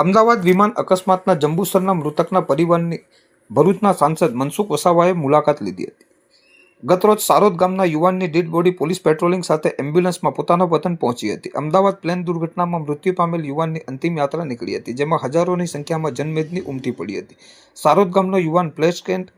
અમદાવાદ વિમાન અકસ્માતના જંબુસરના મૃતકના પરિવારની ભરૂચના સાંસદ મનસુખ વસાવાએ મુલાકાત લીધી હતી. ગતરોજ સારોદ ગામના યુવાનની ડેડ બોડી પોલીસ પેટ્રોલિંગ સાથે એમ્બ્યુલન્સમાં પોતાના વતન પહોંચી હતી. અમદાવાદ પ્લેન દુર્ઘટનામાં મૃત્યુ પામેલ યુવાનની અંતિમ યાત્રા નીકળી હતી, જેમાં હજારોની સંખ્યામાં જનમેદની ઉમટી પડી હતી. સારોદ ગામનો યુવાન પ્લેસ્કેન્ટ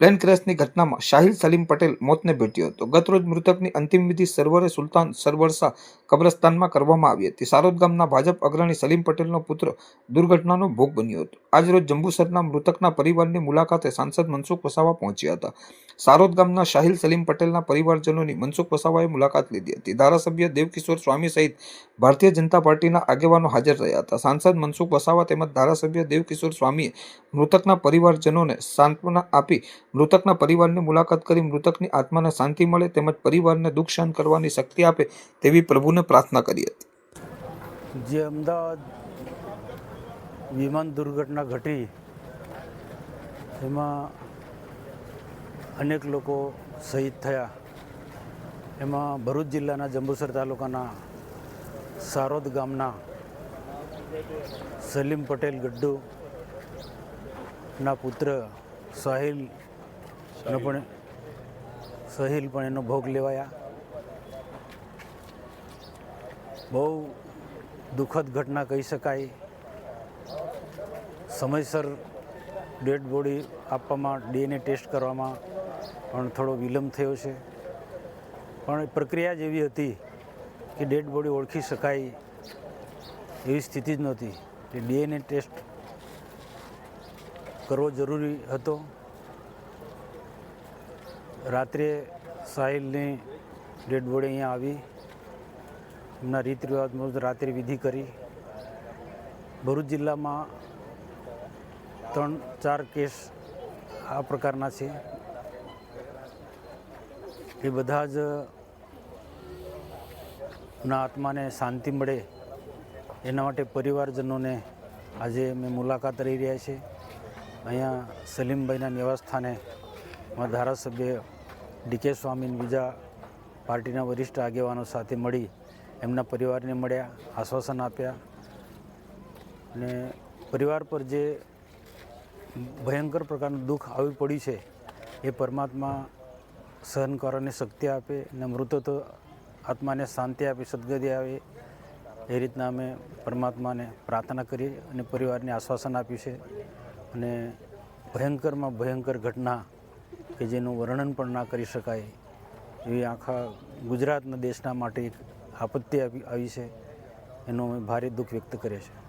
પ્લેન ક્રેશની ઘટનામાં શાહિલ સલીમ પટેલ મોતને ભેટ્યો હતો. ગતરોજ મૃતકની અંતિમ વિધિ સરવરે સુલતાન સરવરસા કબ્રસ્તાનમાં કરવામાં આવી હતી. સારોદ ગામના ભાજપ અગ્રણી સલીમ પટેલનો પુત્ર દુર્ઘટનાનો ભોગ બન્યો હતો. આજરોજ જંબુસરના મૃતકના પરિવારની મુલાકાતે સાંસદ મનસુખ વસાવા પહોંચ્યા હતા. સારોદ ગામના શાહિલ સલીમ પટેલના પરિવારજનોની મનસુખ વસાવાએ મુલાકાત લીધી હતી. ધારાસભ્ય દેવકિશોર સ્વામી સહિત ભારતીય જનતા પાર્ટીના આગેવાનો હાજર રહ્યા હતા. સાંસદ મનસુખ વસાવા તેમજ ધારાસભ્ય દેવકિશોર સ્વામીએ મૃતકના પરિવારજનોને સાંત્વના આપી મૃતકના પરિવારની મુલાકાત કરી મૃતકની આત્માને શાંતિ મળે તેમજ પરિવારને દુઃખ સહન કરવાની શક્તિ આપે તેવી પ્રભુને પ્રાર્થના કરી હતી. જે અમદાવાદ વિમાન દુર્ઘટના ઘટી, એમાં અનેક લોકો શહીદ થયા. એમાં ભરૂચ જિલ્લાના જંબુસર તાલુકાના સારોદ ગામના સલીમ પટેલ ગડ્ડુના પુત્ર સાહિલ નો પણ સહિલ પણ એનો ભોગ લેવાયા. બહુ દુઃખદ ઘટના કહી શકાય. સમયસર ડેડ બોડી આપવામાં ડીએનએ ટેસ્ટ કરવામાં પણ થોડો વિલંબ થયો છે. પણ એ પ્રક્રિયા જ એવી હતી કે ડેડ બોડી ઓળખી શકાય એવી સ્થિતિ જ નહોતી. કે ડીએનએ ટેસ્ટ કરવો જરૂરી હતો. રાત્રે સાહિલની ડેડ બોડી અહીંયા આવી. એમના રીત રિવાજ મુજબ રાત્રે વિધિ કરી. ભરૂચ જિલ્લામાં ત્રણ, ચાર કેસ આ પ્રકારના છે. એ બધા જ ના આત્માને શાંતિ મળે એના માટે પરિવારજનોને આજે અમે મુલાકાત લઈ રહ્યા છે. અહીંયા સલીમભાઈના નિવાસસ્થાને અમારા ધારાસભ્ય ડીકે સ્વામી બીજા પાર્ટીના વરિષ્ઠ આગેવાનો સાથે મળી એમના પરિવારને મળ્યા, આશ્વાસન આપ્યા અને પરિવાર પર જે ભયંકર પ્રકારનું દુઃખ આવી પડ્યું છે, એ પરમાત્મા સહન કરવાની શક્તિ આપે અને મૃતત્વ આત્માને શાંતિ આપે, સદગતિ આવે, એ રીતના અમે પરમાત્માને પ્રાર્થના કરી અને પરિવારને આશ્વાસન આપ્યું છે અને ભયંકરમાં ભયંકર ઘટના કે જેનું વર્ણન પણ ના કરી શકાય, એવી આખા ગુજરાતના દેશના માટે એક આપત્તિ આવી છે. એનું અમે ભારે દુઃખ વ્યક્ત કરીએ છીએ.